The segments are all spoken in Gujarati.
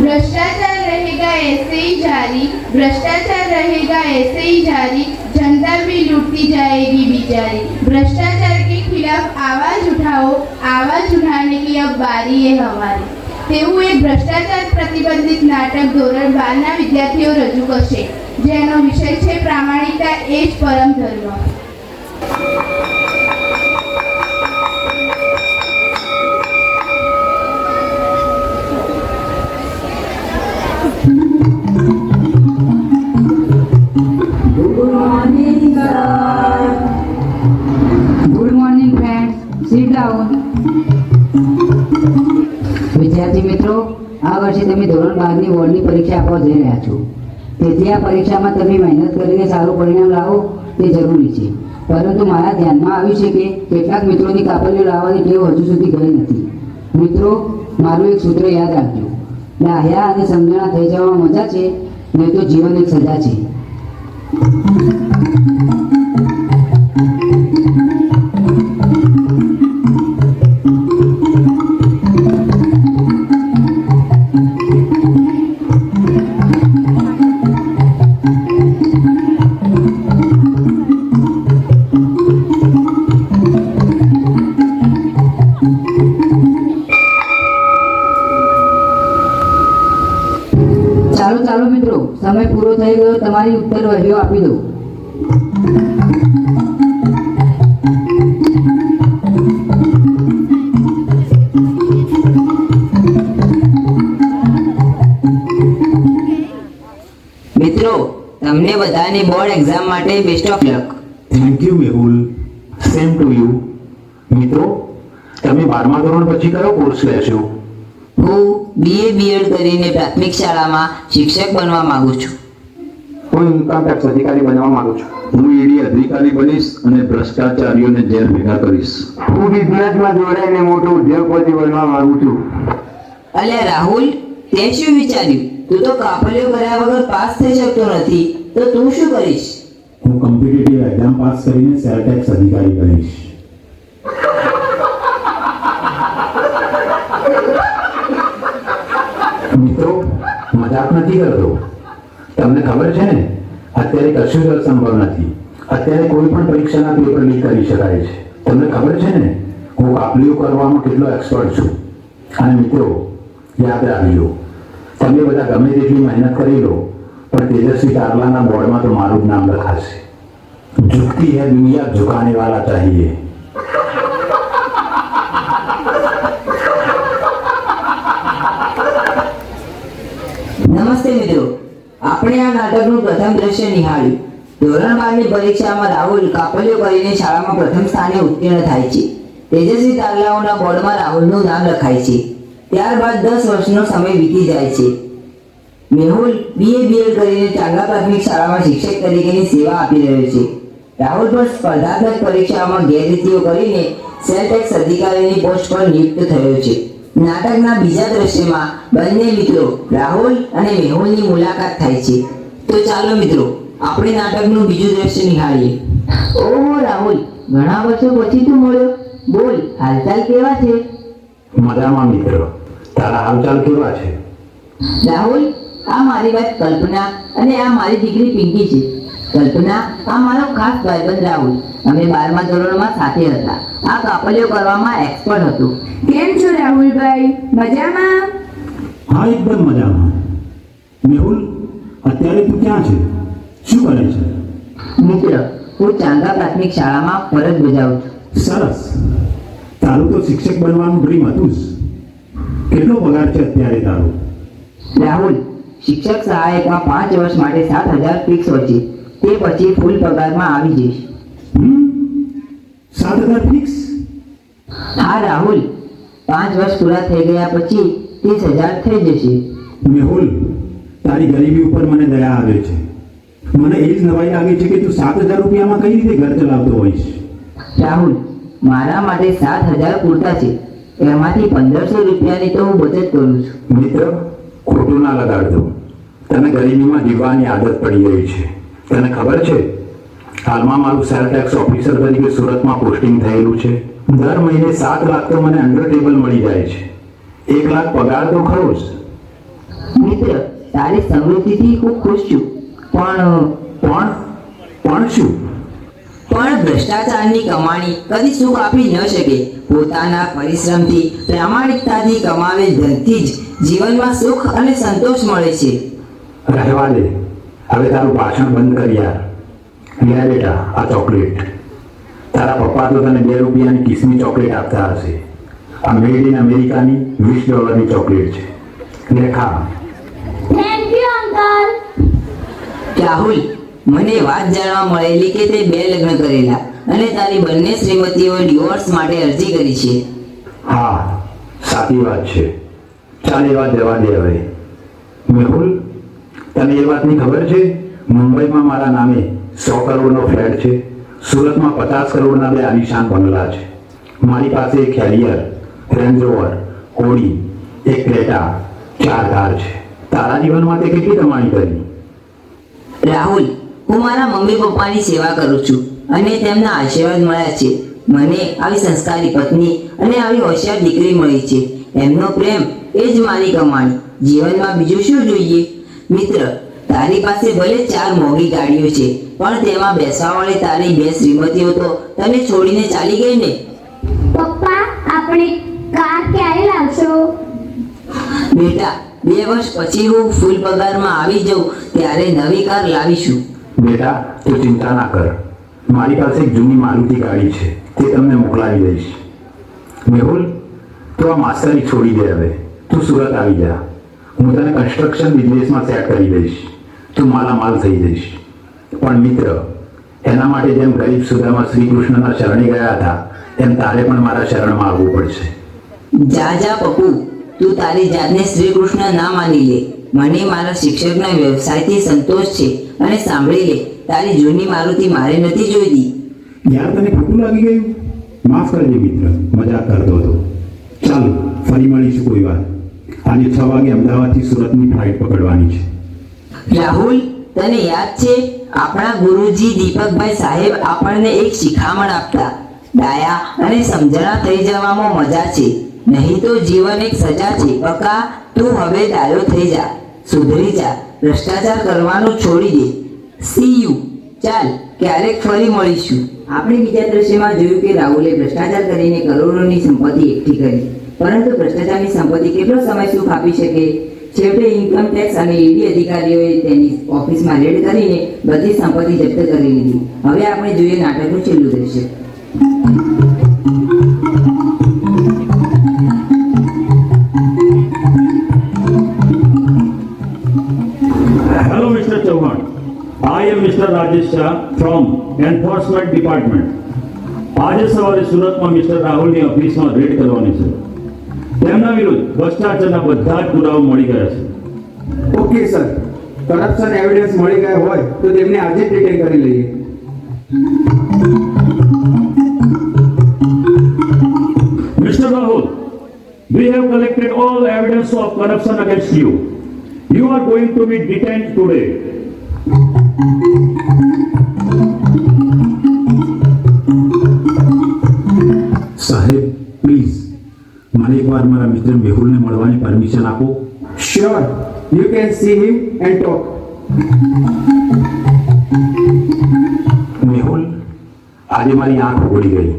भ्रष्टाचार रहेगा ऐसे ही जारी भ्रष्टाचार रहेगा ऐसे ही जारी जनता भी लूटती जाएगी बेचारी भ्रष्टाचार के खिलाफ आवाज उठाओ आवाज उठाने की अब बारी है हमारी તેવું એક ભ્રષ્ટાચાર પ્રતિબંધિત નાટક ધોરણ બારના વિદ્યાર્થીઓ રજૂ કરશે જેનો વિષય છે પ્રામાણિકતા એ જ પરમ ધર્મ સીટ વિદ્યાર્થી મિત્રો, આ વર્ષે તમે ધોરણ બારની બોર્ડની પરીક્ષા આપવા જઈ રહ્યા છો. તેથી આ પરીક્ષામાં તમે મહેનત કરીને સારું પરિણામ લાવો તે જરૂરી છે. પરંતુ મારા ધ્યાનમાં આવ્યું છે કે કેટલાક મિત્રોની કાપલીઓ લાવવાની ટેવ હજુ સુધી ગઈ નથી. મિત્રો, મારું એક સૂત્ર યાદ રાખજો. ડાહ્યા અને સમજણા થઈ જવામાં મજા છે, નહીં તો જીવન એક સજા છે. તમારી ઉત્તર વહીઓ આપી દો મિત્રો તમને બધાને બોર્ડ એક્ઝામ માટે best of luck thank you Mehul. Same to you મિત્રો તમે બારમા ધોરણ પછી કયો કોર્સ લેશો? હું બીએ બીએડ કરીને પ્રાથમિક શાળામાં શિક્ષક બનવા માંગુ છું. હું ઇન્કમ ટેક્સ અધિકારી બનવા માંગુ છું. હું ઈડી અધિકારી બનીશ અને ભ્રષ્ટાચારીઓને જેલ ભેગા કરીશ. હું બિઝનેસમાં જોડાઈને મોટો ઉદ્યોગપતિ બનવા માંગુ છું. અલ્યા રાહુલ તે શું વિચાર્યું? તું તો કાપલીઓ કર્યા વગર પાસ થઈ શકતો નથી. તો તું શું કરીશ? હું કોમ્પિટિટિવ એક્ઝામ પાસ કરીને સેલ ટેક્સ અધિકારી બનીશ. મિત્રો મજાક નથી કરતો. તમને ખબર છે ને અત્યારે કશું જ અસંભવ નથી અત્યારે કોઈ પણ પરીક્ષાના પેપર લીક કરી શકાય છે તમને ખબર છે ને હું કાપલીઓ કરવામાં કેટલો એક્સપર્ટ છું અને મિત્રો યાદ રાખજો તમે બધા ગમે તેટલી મહેનત કરી લો પણ તેજસ્વી કારલાના બોર્ડમાં તો મારું જ નામ લખાશે झुकती है दुनिया झुकाने वाला चाहिए નમસ્તે મિત્રો આપણે આ નાટકનું પ્રથમ દ્રશ્ય નિહાળ્યું. ધોરણ બારની પરીક્ષામાં રાહુલ કાપલીઓ કરીને શાળામાં પ્રથમ સ્થાને ઉત્તીર્ણ થાય છે. તેજસ્વી તારલાઓના બોર્ડમાં રાહુલનું નામ લખાય છે. ત્યારબાદ દસ વર્ષનો સમય વીતી જાય છે. મેહુલ બીએ બીએડ કરીને ચાંગા પ્રાથમિક શાળામાં શિક્ષક તરીકેની સેવા આપી રહ્યો છે. રાહુલ પણ સ્પર્ધાત્મક પરીક્ષાઓમાં ગેરરીતિઓ કરીને સેલ ટેક્સ અધિકારીની પોસ્ટ પર નિયુક્ત થયો છે. નાટકના બીજા દ્રશ્યમાં બંને મિત્રો રાહુલ અને મેહુલની મુલાકાત થાય છે. તો ચાલો મિત્રો આપણે નાટકનું બીજું દ્રશ્ય નિહાળીએ. ઓહો રાહુલ ઘણા વર્ષો પછી તું મળ્યો. બોલ હાલચાલ કેવા છે? મજામાં મિત્રો. તારા હાલચાલ કેવા છે? રાહુલ આ મારી વાત કલ્પના અને આ મારી દીકરી પિંકી છે. કલ્પના આ મારો ખાસ ભાઈબંધ રાહુલ. અમે બારમા ધોરણમાં સાથે હતા. આ કાપલીઓ કરવામાં એક્સપર્ટ હતો. કેમ રાહુલભાઈ મજામાં? હા એકદમ મજામાં. મેહુલ અત્યારે તું ક્યાં છે? શું કરે છે? મિત્ર હું ચાંદા પ્રાથમિક શાળામાં ફરજ બજાવું છું. સરસ. તારું તો શિક્ષક બનવાનું ડ્રીમ હતું કેટલો પગાર છે અત્યારે તારો? રાહુલ શિક્ષક સહાયકમાં પાંચ વર્ષ માટે સાત હજાર ફિક્સ હોય છે. તે પછી ફૂલ પગારમાં આવી જઈશ. હમ? સાત હજાર ફિક્સ હા રાહુલ. પાંચ વર્ષ પૂરા થઈ ગયા પછી ત્રીસ હજાર થઈ જશે. મેહુલ તારી ગરીબી ઉપર મને દયા આવે છે. મને એ જ નવાઈ લાગે છે કે તું સાત હજાર રૂપિયામાં કઈ રીતે ઘર ચલાવતો હોઈશ? રાહુલ મારા માટે સાત હજાર પૂરતા છે. એમાંથી પંદરસો રૂપિયાની તો હું બચત કરું છું. મિત્ર ખોટું ના લગાડજો તને ગરીબીમાં જીવવાની આદત પડી ગઈ છે. તને ખબર છે? હાલમાં મારું સેલ ટેક્સ ઓફિસર તરીકે સુરતમાં પોસ્ટિંગ થયેલું છે. દર મહિને સાત લાખ તો મને અંડર ટેબલ મળી જાય છે. એક લાખ પગાર તો ખરો જ. મિત્ર તારી સમૃદ્ધિથી ખૂબ ખુશ છું. પણ પણ પણ શું? પણ ભ્રષ્ટાચારની કમાણી કદી સુખ આપી ન શકે. પોતાના પરિશ્રમથી પ્રામાણિકતાથી કમાવેલ ધનથી જ જીવનમાં સુખ અને સંતોષ મળે છે. રહેવા દે. હવે તારું ભાષણ બંધ કરી યાર. લે બેટા આ ચોકલેટ. તારા પપ્પા તો તને બે રૂપિયાની કિસમી ચોકલેટ આપતા હશે. આ મેડ ઇન અમેરિકાની વીસ ડોલરની ચોકલેટ છે. લે ખા. થેન્ક યુ અંકલ રાહુલ મને વાત જાણવા મળેલી કે તે બે લગ્ન કરેલા અને તારી બંને શ્રીમતીઓએ ડિવોર્સ માટે અરજી કરી છે. હા સાચી વાત છે. ચાલ એ વાત જવા દે હવે. મેહુલ તને એ વાતની ખબર છે? મુંબઈમાં મારા નામે સો કરોડનો ફ્લેટ છે. સુરતમાં પચાસ કરોડના બે આલિશાન બંગલા છે. મારી પાસે એક હેરિયર રેન્જ ઓડી એક ક્રેટા, ચાર કાર છે. તારા જીવનમાં તે કેટલી કમાણી કરી? રાહુલ, હું મારા મમ્મી પપ્પાની સેવા કરું છું અને તેમના આશીર્વાદ મળ્યા છે. મને આવી સંસ્કારી પત્ની અને આવી હોશિયાર દીકરી મળી છે. એમનો પ્રેમ એ જ મારી કમાણી. જીવનમાં બીજું શું જોઈએ? મિત્ર તારી પાસે ભલે ચાર મોંઘી ગાડીઓ છે પણ તેમાં બેસવાવાળી તારી બે શ્રીમતીઓ તો તને છોડીને ચાલી ગઈ ને? પપ્પા આપણે કાર ક્યારે લાવશો? બેટા બે વર્ષ પછી હું ફૂલ પગારમાં આવી જાઉં ત્યારે નવી કાર લાવીશું. બેટા તું ચિંતા ના કર. મારી પાસે એક જૂની મારુતિ ગાડી છે તે તમને મોકલાવી દઈશ. મેહુલ તું આ માસ્ટરી છોડી દે હવે. તું સુરત આવી જા. હું તને કન્સ્ટ્રક્શન બિઝનેસમાં સેટ કરી દઈશ. તું માલામાલ થઈ જઈશ. પણ મિત્ર એના માટે જેમ ગરીબ સુદામા શ્રી કૃષ્ણના શરણે ગયા હતા તેમ તારે પણ મારા શરણમાં આવવું પડશે. જા જા પપ્પુ. તું તારી જાતને શ્રી કૃષ્ણ ના માની લે. મને મારા શિક્ષકના વ્યવસાયથી સંતોષ છે અને સાંભળી લે તારી જૂની મારુતિ મારે નથી જોઈતી. યાર તને ખોટું લાગી ગયું? માફ કરજે મિત્ર મજાક કરતો હતો. ચાલો ફરી મળીશું કોઈ વાર. આજે છ વાગે અમદાવાદથી સુરતની ફ્લાઇટ પકડવાની છે. રાહુલ, તને યાદ છે? આપણા ગુરુજી દીપકભાઈ સાહેબ આપણને એક શિખામણ આપતા. ડાયા અને સમજણા થઈ જવામાં મજા છે. નહીં તો જીવન એક સજા છે. બકા, તું હવે ડાયો થઈ જા. સુધરી જા. ભ્રષ્ટાચાર કરવાનું છોડી દે. સી યુ ચાલ, ક્યારેક ફરી મળીશું. આપણે બીજા દ્રશ્યમાં જોયું કે રાહુલે ભ્રષ્ટાચાર કરીને કરોડોની સંપત્તિ એકઠી કરી. પરંતુ ભ્રષ્ટાચારની સંપત્તિ કેટલો સમય સુખ આપી શકે? છેવટે ઇન્કમ ટેક્સ અને ઈડી અધિકારીઓએ તેની ઓફિસમાં રેડ કરીને બધી સંપત્તિ જપ્ત કરી લીધી હવે આપણે જોઈએ નાટકનું છેલ્લું દ્રશ્ય Mr. Chauhan. I am Mr. Rajesh Shah from Enforcement Department. આજે સવારે સુરતમાં મિસ્ટર રાહુલની ઓફિસમાં રેડ કરવાની છે તેમના વિરુદ્ધ ભ્રષ્ટાચારના બધા જ પુરાવા મળી ગયા છે ઓકે સર કરપ્શન એવિડન્સ મળી ગયા હોય તો તેમને આજે જ ડિટેન કરી લઈએ Mr. Rahul, we have collected all evidence of corruption against you. You are going to be detained today. સાહેબ પ્લીઝ મને એકવાર મારા મિત્ર મેહુલને મળવાની પરમિશન આપો. Sure you can see him and talk Mehul આજે મારી આંખ ઉઘડી ગઈ.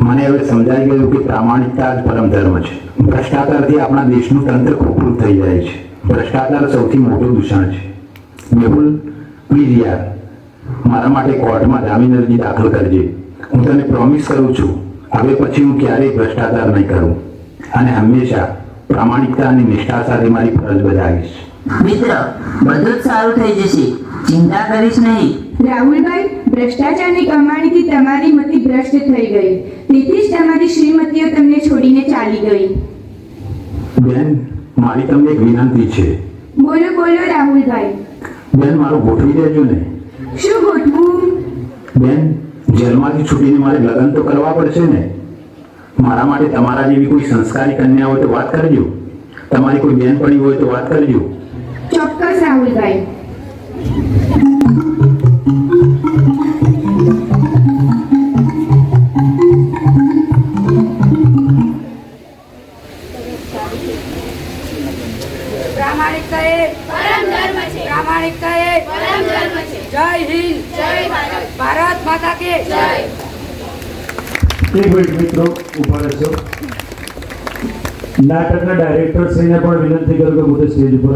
મને હવે સમજાઈ ગયું કે પ્રામાણિકતા જ પરમ ધર્મ છે. ભ્રષ્ટાચારથી આપણા દેશનું તંત્ર ખોખલું થઈ જાય છે. ભ્રષ્ટાચાર સૌથી મોટું દૂષણ છે. મેહુલ પ્લીઝ યાર મારા માટે કોર્ટમાં જામીન અરજી દાખલ કરજે. હું તને પ્રોમિસ કરું છું હવે પછી હું ક્યારેય ભ્રષ્ટાચાર નહીં કરું. અને હંમેશા પ્રામાણિકતા અને નિષ્ઠા સાથે મારી ફરજ બજાવીશ. મિત્ર બધું જ સારું થઈ જશે. ચિંતા કરીશ નહીં. રાહુલભાઈ ભ્રષ્ટાચારની કમાણીથી તમારી મતિ ભ્રષ્ટ થઈ ગઈ. તેથી જ તમારી શ્રીમતીઓ તમને છોડીને ચાલી ગઈ. બેન મારી તમને એક વિનંતી છે. બોલો બોલો રાહુલભાઈ. બેન મારું ગોઠવી દેજો ને. શું ગોઠવું? બેન જેલમાંથી છૂટીને મારે લગ્ન તો કરવા પડશે ને. મારા માટે તમારા જેવી કોઈ સંસ્કારી કન્યા હોય તો વાત કરજો. તમારી કોઈ બેનપણી હોય તો વાત કરજો. ચોક્કસ રાહુલભાઈ. પ્રામાણિકતા પ્રામાણિકતા એ પ્રામાણિકતા એ જય હિન્દ. ભારત માતા કે એક મિનિટ મિત્રો, ઊભા રહેશો નાટકના ડાયરેક્ટર શ્રીને પણ વિનંતી કરું કે પોતે સ્ટેજ ઉપર